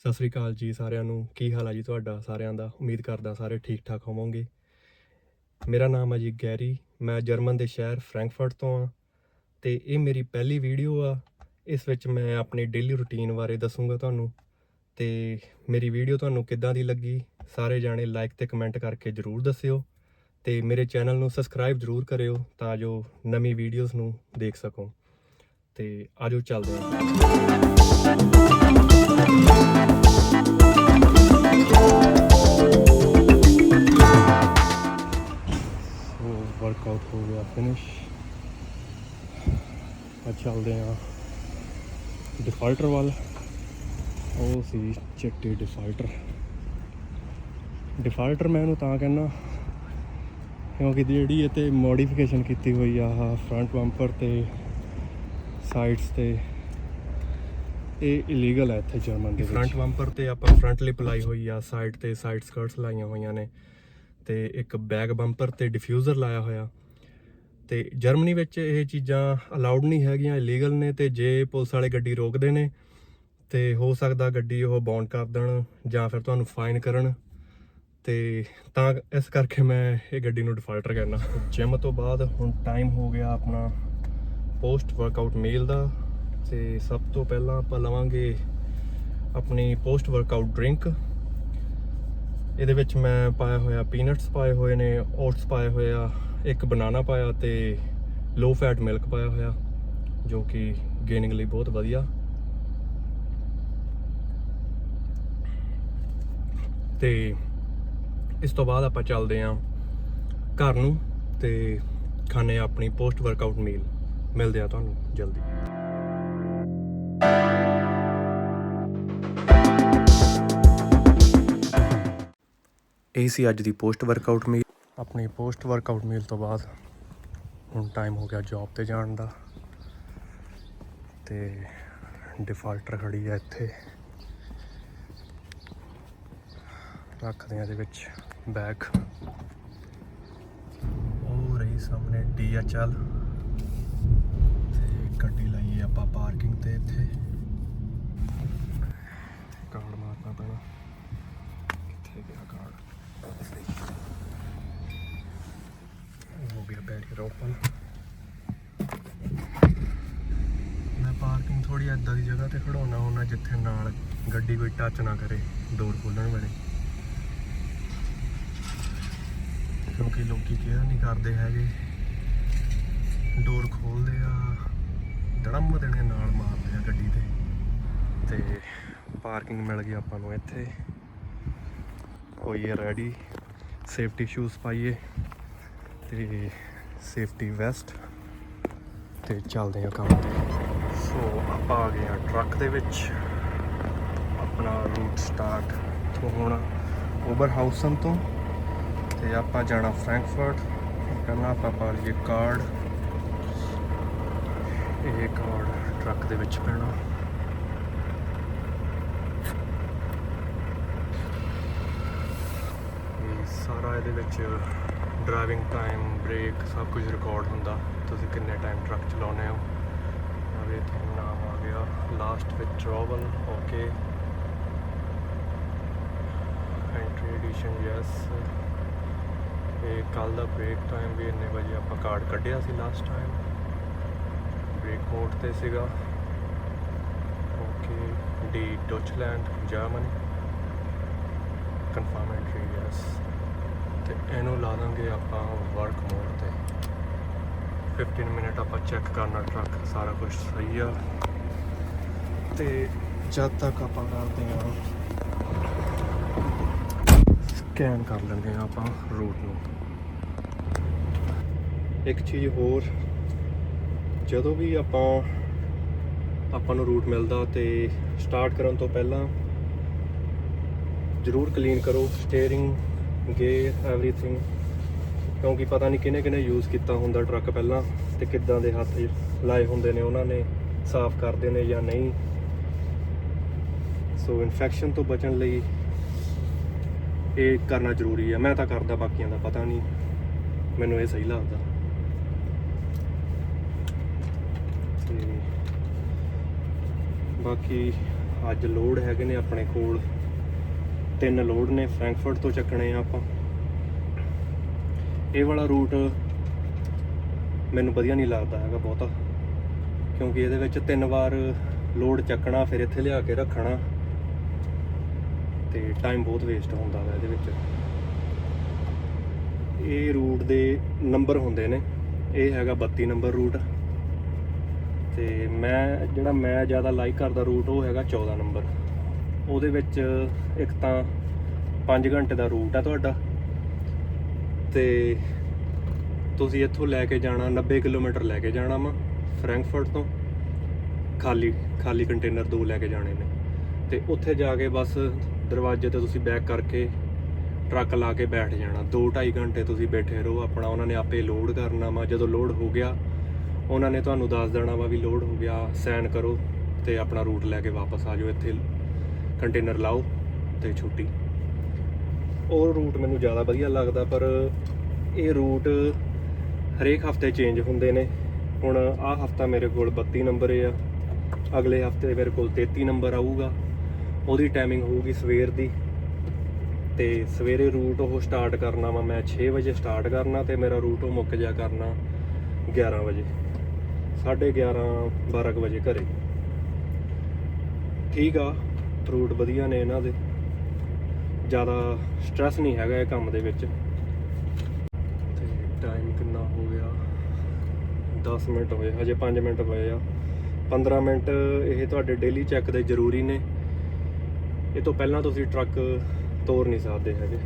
ਸਤਿ ਸ੍ਰੀ ਅਕਾਲ ਜੀ ਸਾਰਿਆਂ ਨੂੰ। ਕੀ ਹਾਲ ਆ ਜੀ ਤੁਹਾਡਾ? ਸਾਰਿਆਂ ਦਾ ਉਮੀਦ ਕਰਦਾ ਸਾਰੇ ਠੀਕ ਠਾਕ ਹੋਵੋਗੇ। ਮੇਰਾ ਨਾਮ ਹੈ ਜੀ ਗੈਰੀ। ਮੈਂ ਜਰਮਨ ਦੇ ਸ਼ਹਿਰ ਫਰੈਂਕਫਰਟ ਤੋਂ ਆ ਤੇ ਇਹ ਮੇਰੀ ਪਹਿਲੀ ਵੀਡੀਓ ਆ। ਇਸ ਵਿੱਚ ਮੈਂ ਆਪਣੀ ਡੇਲੀ ਰੁਟੀਨ ਬਾਰੇ ਦੱਸੂਗਾ ਤੁਹਾਨੂੰ। ਤੇ ਮੇਰੀ ਵੀਡੀਓ ਤੁਹਾਨੂੰ ਕਿੱਦਾਂ ਦੀ ਲੱਗੀ, ਸਾਰੇ ਜਾਣੇ ਲਾਈਕ ਤੇ ਕਮੈਂਟ ਕਰਕੇ ਜਰੂਰ ਦੱਸਿਓ। ਤੇ ਮੇਰੇ ਚੈਨਲ ਨੂੰ ਸਬਸਕ੍ਰਾਈਬ ਜਰੂਰ ਕਰਿਓ ਤਾਂ ਜੋ ਨਵੀਂ ਵੀਡੀਓਜ਼ ਨੂੰ ਦੇਖ ਸਕੋ। ਤੇ ਆਜੋ ਚੱਲਦੇ ਹਾਂ। ਸੋ ਵਰਕਆਊਟ ਹੋ ਗਿਆ ਫਿਨਿਸ਼ ਆ ਚੱਲਦੇ ਆ ਡਿਫਾਲਟਰ ਵੱਲ ਉਹ ਸੀ ਚਿੱਟੀ ਡਿਫਾਲਟਰ ਡਿਫਾਲਟਰ ਮੈਂ ਇਹਨੂੰ ਤਾਂ ਕਹਿੰਦਾ ਕਿਉਂਕਿ ਜਿਹੜੀ ਇਹ ਤੇ ਮੋਡੀਫਿਕੇਸ਼ਨ ਕੀਤੀ ਹੋਈ ਆ ਫਰੰਟ ਬੰਪਰ ਤੇ ਸਾਈਡਸ ਤੇ ਇਹ ਇਲੀਗਲ ਹੈ ਇੱਥੇ ਜਰਮਨ ਦੇ ਵਿੱਚ। ਫਰੰਟ ਬੰਪਰ ਤੇ ਆਪਾਂ ਫਰੰਟ ਲਿਪ ਲਾਈ ਹੋਈ ਆ ਸਾਈਡ ਤੇ ਸਾਈਡ ਸਕਰਟਸ ਲਾਈਆਂ ਹੋਈਆਂ ਨੇ ਤੇ ਇੱਕ ਬੈਕ ਬੰਪਰ ਤੇ ਡਿਫਿਊਜ਼ਰ ਲਾਇਆ ਹੋਇਆ। ਤੇ ਜਰਮਨੀ ਵਿੱਚ ਇਹ ਚੀਜ਼ਾਂ ਅਲਾਉਡ ਨਹੀਂ ਹੈਗੀਆਂ ਇਲੀਗਲ ਨੇ ਤੇ ਜੇ ਪੁਲਿਸ ਵਾਲੇ ਗੱਡੀ ਰੋਕਦੇ ਨੇ ਤੇ ਹੋ ਸਕਦਾ ਗੱਡੀ ਉਹ ਬੌਂਡ ਕਰ ਦੇਣ ਜਾਂ ਫਿਰ ਤੁਹਾਨੂੰ ਫਾਈਨ ਕਰਨ। ਤੇ ਤਾਂ ਇਸ ਕਰਕੇ ਮੈਂ ਇਹ ਗੱਡੀ ਨੂੰ ਡਿਫਾਲਟਰ ਕਰਨਾ। ਜਿਮ ਤੋਂ ਬਾਅਦ ਹੁਣ ਟਾਈਮ ਹੋ ਗਿਆ ਆਪਣਾ ਪੋਸਟ ਵਰਕਆਊਟ ਮੀਲ ਦਾ। ਤੇ ਸਭ ਤੋਂ ਪਹਿਲਾਂ ਆਪਾਂ ਲਵਾਂਗੇ ਆਪਣੀ ਪੋਸਟ ਵਰਕਆਊਟ ਡਰਿੰਕ ਇਹਦੇ ਵਿੱਚ ਮੈਂ ਪਾਇਆ ਹੋਇਆ ਪੀਨਟਸ ਪਾਏ ਹੋਏ ਨੇ ਓਟਸ ਪਾਏ ਹੋਏ ਆ, ਇੱਕ ਬਨਾਨਾ ਪਾਇਆ ਤੇ ਲੋ ਫੈਟ ਮਿਲਕ ਪਾਇਆ ਹੋਇਆ, ਜੋ ਕਿ ਗੇਨਿੰਗ ਲਈ ਬਹੁਤ ਵਧੀਆ। ਤੇ ਇਸ ਤੋਂ ਬਾਅਦ ਆਪਾਂ ਚੱਲਦੇ ਆਂ ਘਰ ਨੂੰ ਤੇ ਖਾਣੇ ਆ ਆਪਣੀ ਪੋਸਟ ਵਰਕਆਊਟ ਮੀਲ ਮਿਲਦੇ ਆ ਤੁਹਾਨੂੰ ਜਲਦੀ। ਇਹ ਸੀ ਅੱਜ ਦੀ ਪੋਸਟ ਵਰਕਆਊਟ ਮੀਲ ਆਪਣੀ ਪੋਸਟ ਵਰਕਆਊਟ ਮੀਲ ਤੋਂ ਬਾਅਦ ਹੁਣ ਟਾਈਮ ਹੋ ਗਿਆ ਜੌਬ ਤੇ ਜਾਣ ਦਾ। ਤੇ ਡਿਫਾਲਟਰ ਖੜੀ ਹੈ ਇੱਥੇ। ਰੱਖਦੇ ਆ ਇਹਦੇ ਵਿੱਚ ਬੈਗ ਉਹ ਰਹੀ ਸਾਹਮਣੇ ਡੀਐਚਐਲ ਤੇ ਗੱਡੀ ਲਾਈਏ ਆਪਾਂ ਪਾਰਕਿੰਗ ਤੇ ਇੱਥੇ। ਕਾਰਡ ਮਾਰਨਾ ਪੈਣਾ ਕਿੱਥੇ ਗਿਆ ਕਾਰਡ ਹੋ ਗਿਆ ਬੈਰੀਅਰ ਓਪਨ ਮੈਂ ਪਾਰਕਿੰਗ ਥੋੜੀ ਏਦਾਂ ਦੀ ਜਗ੍ਹਾ ਤੇ ਖੜਾਉਣਾ ਹੁੰਦਾ ਜਿੱਥੇ ਨਾਲ ਗੱਡੀ ਕੋਈ ਟੱਚ ਨਾ ਕਰੇ ਡੋਰ ਖੋਲਣ ਵੇਲੇ। ਕਿਉਂਕਿ ਲੋਕੀ ਕੇਅਰ ਨਹੀਂ ਕਰਦੇ ਹੈਗੇ। ਡੋਰ ਖੋਲਦੇ ਆ ਧੜਮ ਦੇਣੇ ਨਾਲ ਮਾਰਦੇ ਆ ਗੱਡੀ ਤੇ। ਤੇ ਪਾਰਕਿੰਗ ਮਿਲ ਗਈ ਆਪਾਂ ਨੂੰ ਇੱਥੇ। ਹੋਈਏ ਰੈਡੀ ਸੇਫਟੀ ਸ਼ੂਜ਼ ਪਾਈਏ ਤੇ ਸੇਫਟੀ ਵੈਸਟ ਤੇ ਚੱਲਦੇ ਆ ਕੰਮ ਤੇ। ਸੋ ਆਪਾਂ ਆ ਗਏ ਆ ਟਰੱਕ ਦੇ ਵਿੱਚ। ਆਪਣਾ ਰੂਟ ਸਟਾਰਟ ਤੋਂ ਹੋਣਾ ਓਬਰ ਹਾਊਸਨ ਤੋਂ। ਤੇ ਆਪਾਂ ਜਾਣਾ ਫਰੈਂਕਫਰਟ ਪਹਿਲਾਂ ਆਪਾਂ ਪਾ ਲਈਏ ਕਾਰਡ ਇਹ ਕਾਰਡ ਟਰੱਕ ਦੇ ਵਿੱਚ ਪੈਣਾ। ਸਾਰਾ ਇਹਦੇ ਵਿੱਚ ਡਰਾਈਵਿੰਗ ਟਾਈਮ ਬ੍ਰੇਕ ਸਭ ਕੁਝ ਰਿਕਾਰਡ ਹੁੰਦਾ। ਤੁਸੀਂ ਕਿੰਨੇ ਟਾਈਮ ਟਰੱਕ ਚਲਾਉਂਦੇ ਹੋ? ਆਵੇ ਇੱਥੇ ਨਾਮ ਆ ਗਿਆ। Last withdrawal okay entry addition yes ਇਹ ਕੱਲ ਦਾ ਬ੍ਰੇਕ ਟਾਈਮ ਵੀ ਇੰਨੇ ਵਜੇ ਆਪਾਂ ਕਾਰਡ ਕੱਢਿਆ ਸੀ ਲਾਸਟ ਟਾਈਮ ਬ੍ਰੇਕ ਮੋਡ ਤੇ ਸੀਗਾ। Okay D Deutschland Germany confirm entry yes ਤੇ ਇਹਨੂੰ ਲਾ ਦਾਂਗੇ ਆਪਾਂ ਵਰਕ ਮੋਡ ਤੇ। 15 ਮਿੰਟ ਆਪਾਂ ਚੈੱਕ ਕਰਨਾ ਟਰੱਕ ਸਾਰਾ ਕੁਝ ਸਹੀ ਆ। ਤੇ ਜਦ ਤੱਕ ਆਪਾਂ ਕਰਦੇ ਆ ਸਕੈਨ ਕਰ ਲੈਂਦੇ ਆ ਆਪਾਂ ਰੂਟ ਨੂੰ। ਇੱਕ ਚੀਜ਼ ਹੋਰ, ਜਦੋਂ ਵੀ ਆਪਾਂ ਆਪਾਂ ਨੂੰ ਰੂਟ ਮਿਲਦਾ ਤੇ ਸਟਾਰਟ ਕਰਨ ਤੋਂ ਪਹਿਲਾਂ ਜ਼ਰੂਰ ਕਲੀਨ ਕਰੋ ਸਟੀਅਰਿੰਗ ਗੇਅਰ ਐਵਰੀਥਿੰਗ ਕਿਉਂਕਿ ਪਤਾ ਨਹੀਂ ਕਿਹਨੇ ਕਿਹਨੇ ਯੂਜ਼ ਕੀਤਾ ਹੁੰਦਾ ਟਰੱਕ ਪਹਿਲਾਂ ਤੇ ਕਿੱਦਾਂ ਦੇ ਹੱਥ ਲਾਏ ਹੁੰਦੇ ਨੇ, ਉਹਨਾਂ ਨੇ ਸਾਫ਼ ਕਰਦੇ ਨੇ ਜਾਂ ਨਹੀਂ। ਸੋ ਇਨਫੈਕਸ਼ਨ ਤੋਂ ਬਚਣ ਲਈ ਇਹ ਕਰਨਾ ਜ਼ਰੂਰੀ ਹੈ ਮੈਂ ਤਾਂ ਕਰਦਾ, ਬਾਕੀਆਂ ਦਾ ਪਤਾ ਨਹੀਂ। ਮੈਨੂੰ ਇਹ ਸਹੀ ਲੱਗਦਾ। ਤੇ ਬਾਕੀ ਅੱਜ ਲੋਡ ਹੈਗੇ ਨੇ ਆਪਣੇ ਕੋਲ। ਤਿੰਨ ਲੋਡ ਨੇ, ਫਰੈਂਕਫਰਟ ਤੋਂ ਚੱਕਣੇ ਆ ਆਪਾਂ। ਇਹ ਵਾਲਾ ਰੂਟ ਮੈਨੂੰ ਵਧੀਆ ਨਹੀਂ ਲੱਗਦਾ ਹੈਗਾ ਬਹੁਤਾ। ਕਿਉਂਕਿ ਇਹਦੇ ਵਿੱਚ ਤਿੰਨ ਵਾਰ ਲੋਡ ਚੱਕਣਾ, ਫਿਰ ਇੱਥੇ ਲਿਆ ਕੇ ਰੱਖਣਾ ਤੇ ਟਾਈਮ ਬਹੁਤ ਵੇਸਟ ਹੁੰਦਾ ਹੈ ਇਹਦੇ ਵਿੱਚ। ਇਹ ਰੂਟ ਦੇ ਨੰਬਰ ਹੁੰਦੇ ਨੇ। ਇਹ ਹੈਗਾ 32 ਨੰਬਰ ਰੂਟ ਤੇ ਮੈਂ, ਜਿਹੜਾ ਮੈਂ ਜ਼ਿਆਦਾ ਲਾਈਕ ਕਰਦਾ ਰੂਟ ਉਹ ਹੈਗਾ 14 ਨੰਬਰ ਉਹਦੇ ਵਿੱਚ ਇੱਕ ਤਾਂ 5 ਘੰਟੇ ਦਾ ਰੂਟ ਆ ਤੁਹਾਡਾ। ਤੇ ਤੁਸੀਂ ਇੱਥੋਂ ਲੈ ਕੇ ਜਾਣਾ 90 ਕਿਲੋਮੀਟਰ ਲੈ ਕੇ ਜਾਣਾ ਵਾ, ਫਰੈਂਕਫਰਟ ਤੋਂ। ਖਾਲੀ ਖਾਲੀ ਕੰਟੇਨਰ ਦੋ ਲੈ ਕੇ ਜਾਣੇ ਨੇ। ਤੇ ਉੱਥੇ ਜਾ ਕੇ ਬਸ ਦਰਵਾਜ਼ੇ ਤੇ ਤੁਸੀਂ ਬੈਕ ਕਰਕੇ ਟਰੱਕ ਲਾ ਕੇ ਬੈਠ ਜਾਣਾ। 2.5 ਘੰਟੇ ਤੁਸੀਂ ਬੈਠੇ ਰਹੋ, ਆਪਣਾ ਉਹਨਾਂ ਨੇ ਆਪੇ ਲੋਡ ਕਰਨਾ ਵਾ। ਜਦੋਂ ਲੋਡ ਹੋ ਗਿਆ, ਉਹਨਾਂ ਨੇ ਤੁਹਾਨੂੰ ਦੱਸ ਦੇਣਾ ਵਾ ਵੀ ਲੋਡ ਹੋ ਗਿਆ ਸਾਈਨ ਕਰੋ ਤੇ ਆਪਣਾ ਰੂਟ ਲੈ ਕੇ ਵਾਪਸ ਆ ਜਾਓ। ਇੱਥੇ ਕੰਟੇਨਰ ਲਾਓ ਤੇ ਛੁੱਟੀ। ਉਹ ਰੂਟ ਮੈਨੂੰ ਜ਼ਿਆਦਾ ਵਧੀਆ ਲੱਗਦਾ, ਪਰ ਇਹ ਰੂਟ ਹਰੇਕ ਹਫ਼ਤੇ ਚੇਂਜ ਹੁੰਦੇ ਨੇ। ਹੁਣ ਆਹ ਹਫਤਾ ਮੇਰੇ ਕੋਲ 32 ਨੰਬਰ ਆ, ਅਗਲੇ ਹਫ਼ਤੇ ਮੇਰੇ ਕੋਲ 33 ਨੰਬਰ ਆਊਗਾ। ਉਹਦੀ ਟਾਈਮਿੰਗ ਹੋਊਗੀ ਸਵੇਰ ਦੀ। ਤੇ ਸਵੇਰੇ ਰੂਟ ਉਹ ਸਟਾਰਟ ਕਰਨਾ ਵਾ, ਮੈਂ 6 ਵਜੇ ਸਟਾਰਟ ਕਰਨਾ ਤੇ ਮੇਰਾ ਰੂਟ ਉਹ ਮੁੱਕ ਜਾ ਕਰਨਾ 11 ਵਜੇ। 11:30 12 ਕੁ ਵਜੇ ਘਰੇ। ਠੀਕ ਆ ਰੂਟ ਵਧੀਆ ਨੇ ਇਹਨਾਂ ਦੇ। ਜ਼ਿਆਦਾ ਸਟ੍ਰੈਸ ਨਹੀਂ ਹੈਗਾ ਇਹ ਕੰਮ ਦੇ ਵਿੱਚ। ਤੇ ਟਾਈਮ ਕਿੰਨਾ ਹੋ ਗਿਆ? 10 ਮਿੰਟ ਹੋਏ, ਹਜੇ 5 ਮਿੰਟ ਹੋਏ ਆ। 15 ਮਿੰਟ ਇਹ ਤੁਹਾਡੇ ਡੇਲੀ ਚੈੱਕ ਦੇ ਜ਼ਰੂਰੀ ਨੇ। ਇਹ ਤੋਂ ਪਹਿਲਾਂ ਤੁਸੀਂ ਟਰੱਕ ਤੋਰ ਨਹੀਂ ਸਕਦੇ ਹੈਗੇ।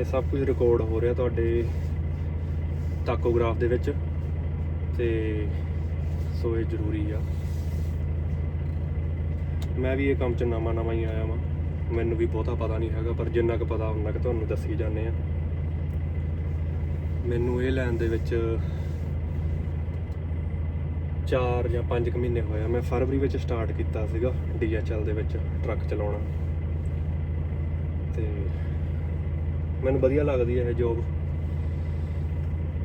ਇਹ ਸਭ ਕੁਝ ਰਿਕਾਰਡ ਹੋ ਰਿਹਾ ਤੁਹਾਡੇ ਟਾਕੋਗ੍ਰਾਫ ਦੇ ਵਿੱਚ। ਤੇ ਸੋ ਇਹ ਜ਼ਰੂਰੀ ਆ। ਮੈਂ ਵੀ ਇਹ ਕੰਮ 'ਚ ਨਵਾਂ ਨਵਾਂ ਹੀ ਆਇਆ ਵਾਂ। ਮੈਨੂੰ ਵੀ ਬਹੁਤਾ ਪਤਾ ਨਹੀਂ ਹੈਗਾ, ਪਰ ਜਿੰਨਾ ਕੁ ਪਤਾ ਉਹਨਾਂ ਕੁ ਤੁਹਾਨੂੰ ਦੱਸੀ ਜਾਂਦੇ ਆ ਮੈਨੂੰ ਇਹ ਲੈਣ ਦੇ ਵਿੱਚ 4 ਜਾਂ 5 ਕੁ ਮਹੀਨੇ ਹੋਏ ਆ। ਮੈਂ ਫਰਵਰੀ ਵਿੱਚ ਸਟਾਰਟ ਕੀਤਾ ਸੀਗਾ ਡੀਐਚਐਲ ਦੇ ਵਿੱਚ ਟਰੱਕ ਚਲਾਉਣਾ। ਤੇ ਮੈਨੂੰ ਵਧੀਆ ਲੱਗਦੀ ਹੈ ਇਹ ਜੋਬ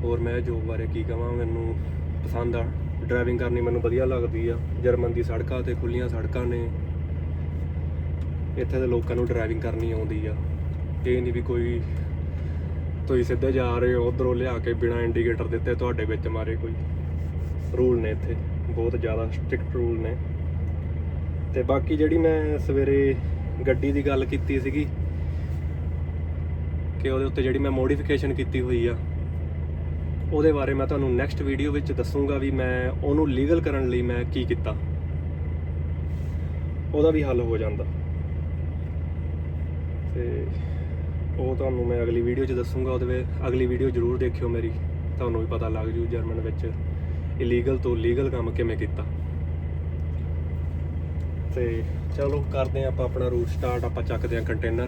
ਹੋਰ ਮੈਂ ਜੋਬ ਬਾਰੇ ਕੀ ਕਹਾਂ ਮੈਨੂੰ ਪਸੰਦ ਆ। ਡਰਾਈਵਿੰਗ ਕਰਨੀ ਮੈਨੂੰ ਵਧੀਆ ਲੱਗਦੀ ਆ। ਜਰਮਨ ਦੀ ਸੜਕਾਂ ਤੇ ਖੁੱਲੀਆਂ ਸੜਕਾਂ ਨੇ। ਇੱਥੇ ਦੇ ਲੋਕਾਂ ਨੂੰ ਡਰਾਈਵਿੰਗ ਕਰਨੀ ਆਉਂਦੀ ਆ। ਇਹ ਨਹੀਂ ਵੀ ਕੋਈ ਤੁਸੀਂ ਸਿੱਧੇ ਜਾ ਰਹੇ ਹੋ, ਉਧਰੋਂ ਲਿਆ ਕੇ ਬਿਨਾ ਇੰਡੀਕੇਟਰ ਦਿੱਤੇ ਤੁਹਾਡੇ ਵਿੱਚ ਮਾਰੇ ਕੋਈ। ਰੂਲ ਨੇ ਇੱਥੇ, ਬਹੁਤ ਜ਼ਿਆਦਾ ਸਟ੍ਰਿਕਟ ਰੂਲ ਨੇ। ਤੇ ਬਾਕੀ ਜਿਹੜੀ ਮੈਂ ਸਵੇਰੇ ਗੱਡੀ ਦੀ ਗੱਲ ਕੀਤੀ ਸੀਗੀ, ਕਿ ਉਹਦੇ ਉੱਤੇ ਜਿਹੜੀ ਮੈਂ ਮੋਡੀਫਿਕੇਸ਼ਨ ਕੀਤੀ ਹੋਈ ਆ, ਉਹਦੇ ਬਾਰੇ ਮੈਂ ਤੁਹਾਨੂੰ ਨੈਕਸਟ ਵੀਡੀਓ ਵਿੱਚ ਦੱਸੂਗਾ ਵੀ ਮੈਂ ਉਹਨੂੰ ਲੀਗਲ ਕਰਨ ਲਈ ਮੈਂ ਕੀ ਕੀਤਾ। ਉਹਦਾ ਵੀ ਹੱਲ ਹੋ ਜਾਂਦਾ। ਤੇ ਉਹ ਤੁਹਾਨੂੰ ਮੈਂ ਅਗਲੀ ਵੀਡੀਓ 'ਚ ਦੱਸੂਗਾ, ਉਹਦੇ ਵਿੱਚ ਅਗਲੀ ਵੀਡੀਓ ਜ਼ਰੂਰ ਦੇਖਿਓ ਮੇਰੀ। ਤੁਹਾਨੂੰ ਵੀ ਪਤਾ ਲੱਗ ਜੂ ਜਰਮਨ ਵਿੱਚ ਇਲੀਗਲ ਤੋਂ ਲੀਗਲ ਕੰਮ ਕਿਵੇਂ ਕੀਤਾ। ਤੇ ਚਲੋ, ਕਰਦੇ ਹਾਂ ਆਪਾਂ ਆਪਣਾ ਰੂਟ ਸਟਾਰਟ ਆਪਾਂ ਚੱਕਦੇ ਹਾਂ ਕੰਟੇਨਰ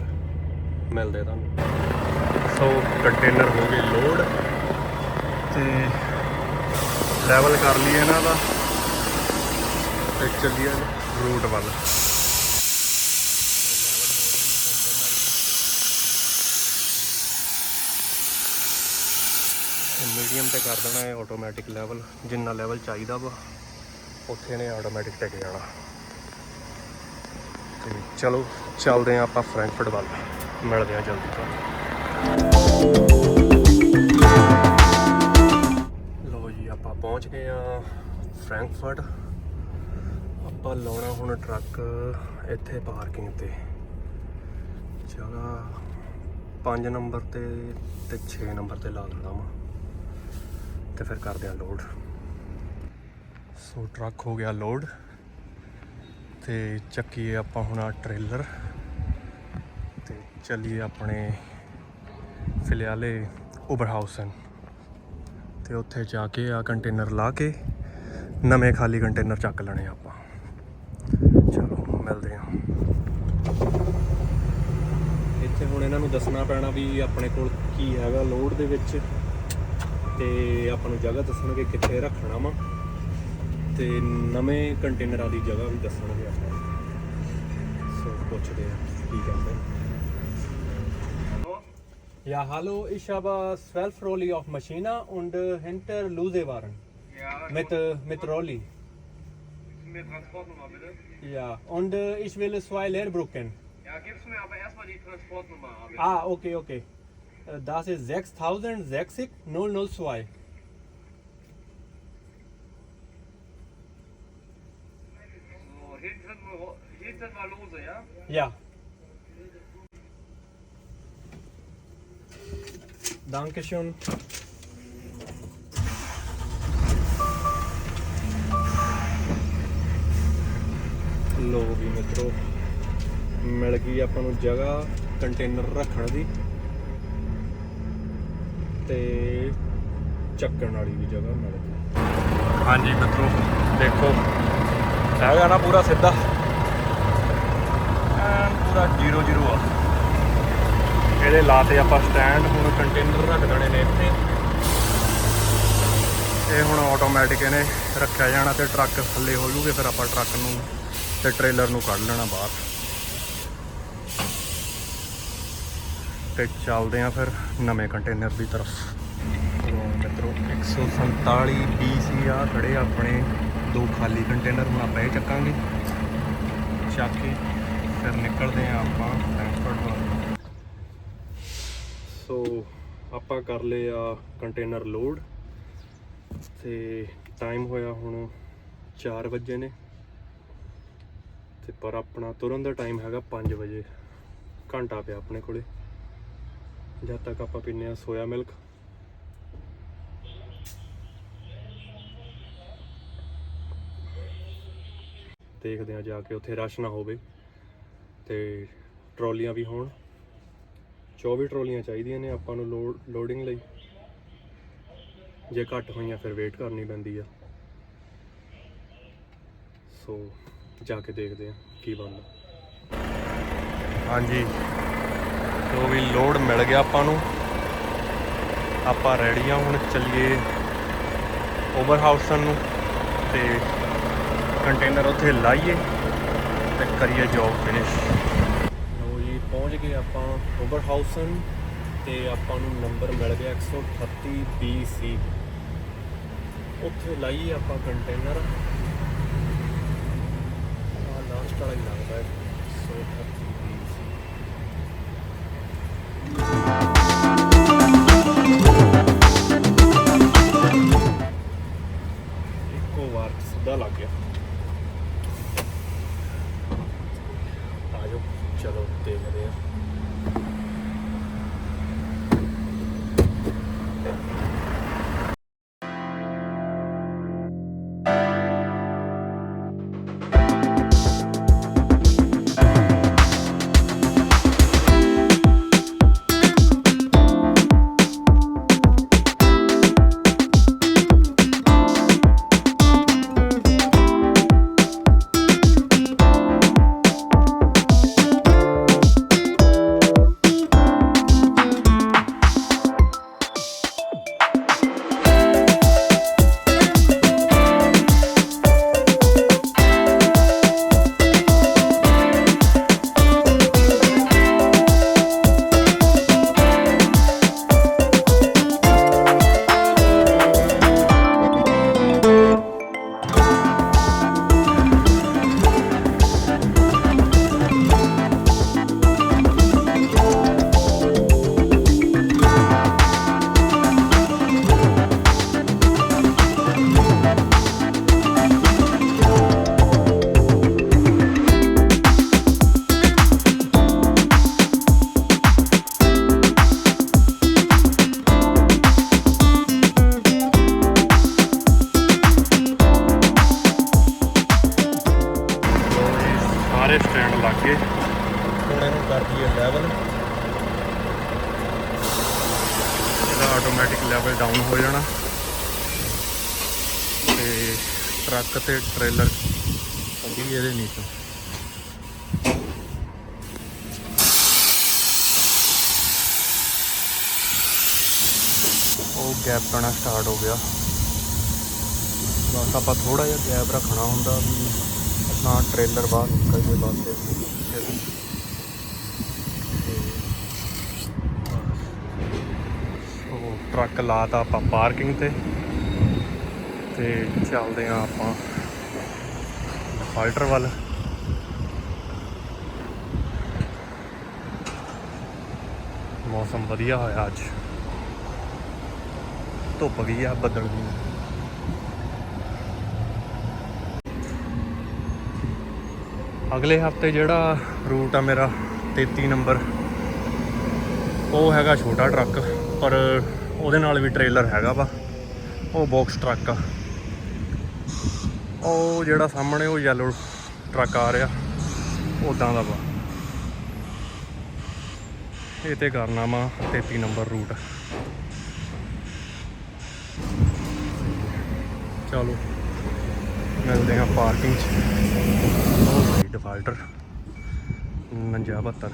ਮਿਲਦੇ ਤੁਹਾਨੂੰ। ਸੋ ਕੰਟੇਨਰ ਹੋ ਗਏ ਲੋਡ ਤੇ ਲੈਵਲ ਕਰ ਲਈ ਇਹਨਾਂ ਦਾ। ਤੇ ਚੱਲੀਏ ਰੂਟ ਵੱਲ। ਮੀਡੀਅਮ ਤੇ ਕਰ ਦੇਣਾ ਹੈ ਆਟੋਮੈਟਿਕ ਲੈਵਲ ਜਿੰਨਾ ਲੈਵਲ ਚਾਹੀਦਾ ਵਾ, ਉੱਥੇ ਨੇ ਆਟੋਮੈਟਿਕ ਟਿਕ ਜਾਣਾ। ਤੇ ਚਲੋ, ਚੱਲਦੇ ਆਂ ਆਪਾਂ ਫਰੈਂਕਫਰਟ ਵੱਲ। ਮਿਲਦੇ ਆਂ ਜਲਦੀ ਤੁਹਾਨੂੰ ਲੋ ਜੀ, ਆਪਾਂ ਪਹੁੰਚ ਗਏ ਆ ਫਰੈਂਕਫਰਟ। ਆਪਾਂ ਲਾਉਣਾ ਹੁਣ ਟਰੱਕ ਇੱਥੇ ਪਾਰਕਿੰਗ ਤੇ। ਜਗ੍ਹਾ 5 ਨੰਬਰ ਤੇ ਤੇ 6 ਨੰਬਰ ਤੇ ਲਾ ਦਿੰਦਾ ਵਾਂ। ਤੇ ਫਿਰ ਕਰਦੇ ਆ ਲੋਡ ਸੋ ਟਰੱਕ ਹੋ ਗਿਆ ਲੋਡ ਤੇ ਚੱਕੀਏ ਆਪਾਂ ਹੁਣ ਆ ਟ੍ਰੇਲਰ ਤੇ ਚੱਲੀਏ ਆਪਣੇ ਫਿਲਿਆਲੇ ਉਬਰਹਾਊਸਨ ਤੇ ਉੱਥੇ ਜਾ ਕੇ ਆ ਕੰਟੇਨਰ ਲਾ ਕੇ ਨਵੇਂ ਖਾਲੀ ਕੰਟੇਨਰ ਚੱਕ ਲੈਣੇ ਆਪਾਂ। ਚਲੋ, ਮਿਲਦੇ ਆ। ਇੱਥੇ ਹੁਣ ਇਹਨਾਂ ਨੂੰ ਦੱਸਣਾ ਪੈਣਾ ਵੀ ਆਪਣੇ ਕੋਲ ਕੀ ਹੈਗਾ ਲੋਡ ਦੇ ਵਿੱਚ। ਤੇ ਆਪਾਂ ਨੂੰ ਜਗ੍ਹਾ ਦੱਸਣਗੇ ਕਿੱਥੇ ਰੱਖਣਾ ਵਾ ਤੇ ਨਵੇਂ ਕੰਟੇਨਰਾਂ ਦੀ ਜਗ੍ਹਾ ਵੀ ਦੱਸਣਗੇ ਆਪਾਂ। ਸੋ ਪੁੱਛਦੇ ਆ ਕੀ ਕਹਿੰਦੇ Ja, hallo, ich habe zwölf Rolli auf Maschine und äh, hinter Lose waren. Ja, Mit, äh, mit Rolli. mir Transportnummer bitte. Ja, und äh, ich will zwei Leerbrücken. Ja, gib's mir aber erstmal die Transportnummer. ab. Ah, okay, okay. Äh, Das ist 6060 002. So, hinten, hinten mal lose, ja? Ja. Dankeschön. ਲੋ ਵੀ ਮਿੱਤਰੋ ਮਿਲ ਗਈ ਆਪਾਂ ਨੂੰ ਜਗ੍ਹਾ container ਰੱਖਣ ਦੀ ਤੇ ਚੱਕਣ ਵਾਲੀ ਵੀ ਜਗ੍ਹਾ ਮਿਲ ਗਈ। ਹਾਂਜੀ ਮਿੱਤਰੋ, ਦੇਖੋ। ਹੈਗਾ ਨਾ ਪੂਰਾ ਸਿੱਧਾ? ਐਨ ਪੂਰਾ 0 0 ਆ। ਇਹਦੇ ਲਾਤੇ ਆਪਾਂ ਸਟੈਂਡ ਹੁਣ ਕੰਟੇਨਰ ਰੱਖ ਦੇਣੇ ਨੇ ਇੱਥੇ। ਇਹ ਹੁਣ ਆਟੋਮੈਟਿਕ ਇਹਨੇ ਰੱਖਿਆ ਜਾਣਾ ਤੇ ਟਰੱਕ ਥੱਲੇ ਹੋ ਜੂਗੇ, ਫਿਰ ਆਪਾਂ ਟਰੱਕ ਨੂੰ ਤੇ ਟ੍ਰੇਲਰ ਨੂੰ ਕੱਢ ਲੈਣਾ ਬਾਹਰ। ਤੇ ਚੱਲਦੇ ਆ ਫਿਰ ਨਵੇਂ ਕੰਟੇਨਰ ਦੀ ਤਰਫ। ਲਓ ਮਿੱਤਰੋ 147 BC ਆ ਖੜੇ ਆਪਣੇ ਦੋ ਖਾਲੀ ਕੰਟੇਨਰ ਹੁਣ ਆਪਾਂ ਇਹ ਚੱਕਾਂਗੇ। ਚੱਕ ਕੇ ਫਿਰ ਨਿਕਲਦੇ ਆ ਆਪਾਂ ਫਰੈਂਕਫਰਟ ਵੱਲ। ਸੋ ਆਪਾਂ ਕਰ ਲਏ ਆ ਕੰਟੇਨਰ ਲੋਡ ਤੇ ਟਾਈਮ ਹੋਇਆ ਹੁਣ 4 ਵਜੇ ਨੇ। ਤੇ ਪਰ ਆਪਣਾ ਤੁਰਨ ਦਾ ਟਾਈਮ ਹੈਗਾ 5 ਵਜੇ। ਘੰਟਾ ਪਿਆ ਆਪਣੇ ਕੋਲੇ। ਜਦ ਤੱਕ ਆਪਾਂ ਪੀਨੇ ਆ ਸੋਇਆ ਮਿਲਕ। ਦੇਖਦੇ ਆ ਜਾ ਕੇ ਉੱਥੇ ਰਸ਼ ਨਾ ਹੋਵੇ ਤੇ ਟਰਾਲੀਆਂ ਵੀ ਹੋਣ। 24 ਟਰਾਲੀਆਂ ਚਾਹੀਦੀਆਂ ਨੇ ਆਪਾਂ ਨੂੰ ਲੋਡ ਲੋਡਿੰਗ ਲਈ। ਜੇ ਘੱਟ ਹੋਈਆਂ ਫਿਰ ਵੇਟ ਕਰਨੀ ਪੈਂਦੀ ਆ। ਸੋ ਜਾ ਕੇ ਦੇਖਦੇ ਆ ਕੀ ਬਣਦਾ। ਹਾਂਜੀ। ਜੋ ਵੀ ਲੋਡ ਮਿਲ ਗਿਆ ਆਪਾਂ ਨੂੰ, ਆਪਾਂ ਰੈਡੀ ਆ, ਹੁਣ ਚੱਲੀਏ ਓਵਰ ਹਾਊਸਨ ਨੂੰ ਤੇ ਕੰਟੇਨਰ ਉੱਥੇ ਲਾਈਏ ਤੇ ਕਰੀਏ ਜੌਬ ਫਿਨਿਸ਼ ਲੋ ਜੀ, ਪਹੁੰਚ ਗਏ ਆਪਾਂ ਓਵਰ ਹਾਊਸਨ ਤੇ ਆਪਾਂ ਨੂੰ ਨੰਬਰ ਮਿਲ ਗਿਆ 138 BC ਉੱਥੇ ਲਾਈਏ ਆਪਾਂ ਕੰਟੇਨਰ ਆ ਲਾਸਟ ਵਾਲਾ ਹੀ ਲੱਗਦਾ ਹੈ। ਟਰੱਕ ਤੇ ਟ੍ਰੇਲਰ ਕੱਢੀ ਇਹਦੇ ਨੀਚੋਂ। ਉਹ ਗੈਪ ਪੈਣਾ ਸਟਾਰਟ ਹੋ ਗਿਆ। ਬਸ ਆਪਾਂ ਥੋੜਾ ਜਿਹਾ ਗੈਪ ਰੱਖਣਾ ਹੁੰਦਾ ਵੀ ਆਪਣਾ ਟ੍ਰੇਲਰ ਬਾਹਰ ਨਿਕਲ ਜੇ ਬਸ ਇਹ। ਸੋ ਟਰੱਕ ਲਾਤਾ ਆਪਾਂ ਪਾਰਕਿੰਗ ਤੇ। ਤੇ ਚੱਲਦੇ ਆ ਆਪਾਂ ਹਾਲਟਰ ਵੱਲ। ਮੌਸਮ ਵਧੀਆ ਹੋਇਆ ਅੱਜ। ਧੁੱਪ ਵੀ ਆ, ਬੱਦਲ ਵੀ ਅਗਲੇ ਹਫ਼ਤੇ ਜਿਹੜਾ ਰੂਟ ਆ ਮੇਰਾ 33 ਨੰਬਰ, ਉਹ ਹੈਗਾ ਛੋਟਾ ਟਰੱਕ, ਪਰ ਉਹਦੇ ਨਾਲ ਵੀ ਟ੍ਰੇਲਰ ਹੈਗਾ ਵਾ। ਉਹ ਬਾਕਸ ਟਰੱਕ ਆ। ਉਹ ਜਿਹੜਾ ਸਾਹਮਣੇ ਉਹ ਯੈਲੋ ਟਰੱਕ ਆ ਰਿਹਾ ਉਦਾਂ ਦਾ ਵਾ। ਇਹ ਤੇ ਕਰਨਾ ਵਾ 33 ਨੰਬਰ ਰੂਟ ਚਲੋ, ਮਿਲਦੇ ਹਾਂ ਪਾਰਕਿੰਗ 'ਚ। ਡਿਫਾਲਟਰ 4972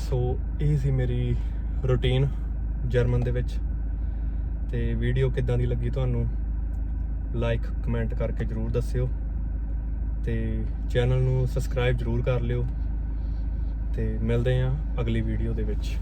ਸੋ ਇਹ ਸੀ ਮੇਰੀ ਰੁਟੀਨ ਜਰਮਨ ਦੇ ਵਿੱਚ। ਤੇ ਵੀਡੀਓ ਕਿੱਦਾਂ ਦੀ ਲੱਗੀ ਤੁਹਾਨੂੰ? ਲਾਈਕ ਕਮੈਂਟ ਕਰਕੇ ਜਰੂਰ ਦੱਸਿਓ ਤੇ ਚੈਨਲ ਨੂੰ ਸਬਸਕ੍ਰਾਈਬ ਜਰੂਰ ਕਰ ਲਿਓ ਤੇ ਮਿਲਦੇ ਹਾਂ ਅਗਲੀ ਵੀਡੀਓ ਦੇ ਵਿੱਚ।